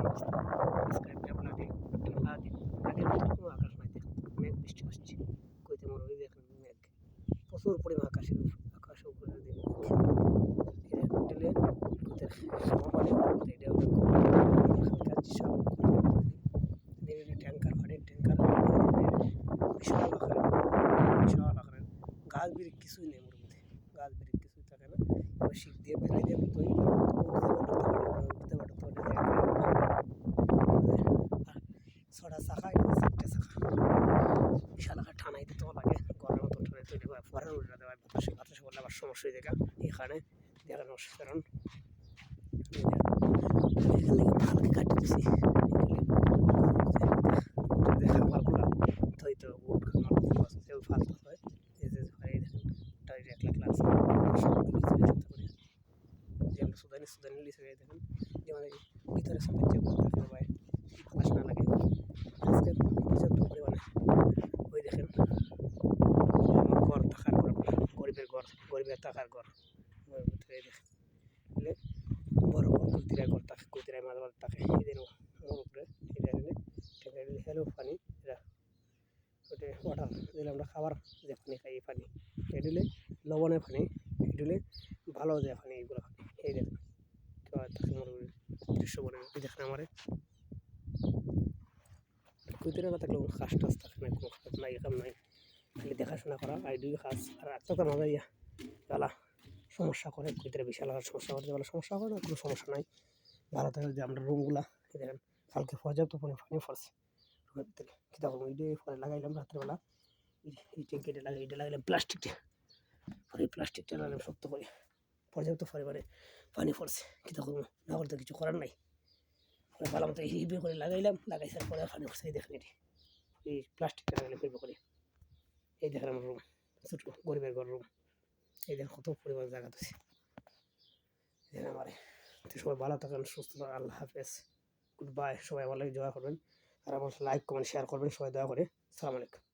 আকাশ মেঘ, বৃষ্টি আসছে মেঘ। প্রচুর পরিমাণ আকাশের আকাশের উপরে দিলে ট্যাঙ্কার পানির ট্যাঙ্কার গাছ বিরিক কিছুই নেই মধ্যে গাছ বিরিক কিছুই থাকে না। এবার শিখ দিয়ে বেড়াই দিয়ে তুই উঠতে পারতো উঠতে পারতো ছটা চাকা এটা চারটে চাকা বিশাল আকার ঠানাই দিতে লাগে গরমের মতো ঠানাই তৈরি হয় ফরেন উঠে দেওয়া বাতাসে বাতাসে বললে আবার সমস্যা হয়ে দেখা এখানে দেখানো কারণ এখান থেকে ভালকে কাটি দিছি দেখা আমারগুলা থই তো উঠ সেও ফালতু হয় এই যে হয় দেখেন টাইট এক লাখ লাখ সুদানি ভিতরে সব বাচ্চা বাতাস না লাগে আজকে পর্যাপ্ত পরিমাণে ওই দেখেন আমার ঘর থাকার ঘর গরিবের ঘর গরিবের থাকার ঘর। এলে বড় ঘর কুতিরা ঘর থাকে কুতিরায় মাঝে মাঝে থাকে এদের উপরে পানি ওটা দিলে আমরা খাবার যে পানি খাই, এই পানি এডিলে লবণের পানি এডিলে ভালো যে পানি এইগুলো এই দৃশ্য এই দেখেন আমারে। কুতিরা না থাকলে কাজ টাজ থাকে না, কোনো কাজ নাই, কাম নাই। দেখাশোনা করা আর কাজ, আর একটা তো মজা ইয়া। গলা সমস্যা করে কুতিরা বিশাল আকার সমস্যা করে, বেলা সমস্যা করে না কোনো সমস্যা নাই। ভালো থাকে যে আমরা রুমগুলা দেখেন, কালকে পর্যাপ্ত পরিমাণে পানি পড়ছে। রুমের ভিতরে কী দেখো এইটা পরে লাগাইলাম রাত্রেবেলা। এই ট্যাঙ্কিটা লাগাই, এটা লাগাইলাম প্লাস্টিকটা পরে প্লাস্টিকটা লাগাইলাম শক্ত করে। পর্যাপ্ত পরিমাণে পানি পড়ছে কী দেখো না করতে কিছু করার নাই। ভালো মতো হিবে করে লাগাইলাম লাগাইছার পরে পানি পড়ছে, এই দেখেন এটি। এই প্লাস্টিকটা লাগাইলাম হিবে করে। এই দেখেন আমার রুম ছোটো গরিবের ঘর রুম এই কত পরিমাণ জায়গা এই আমারে। তো সবাই ভালো থাকেন, সুস্থ থাকেন, আল্লাহ হাফেজ। গুড বাই সবাই আমার লাগে দোয়া করবেন। আর আমার লাইক, কমেন্ট শেয়ার করবেন, সবাই দয়া করে। সালাম আলাইকুম।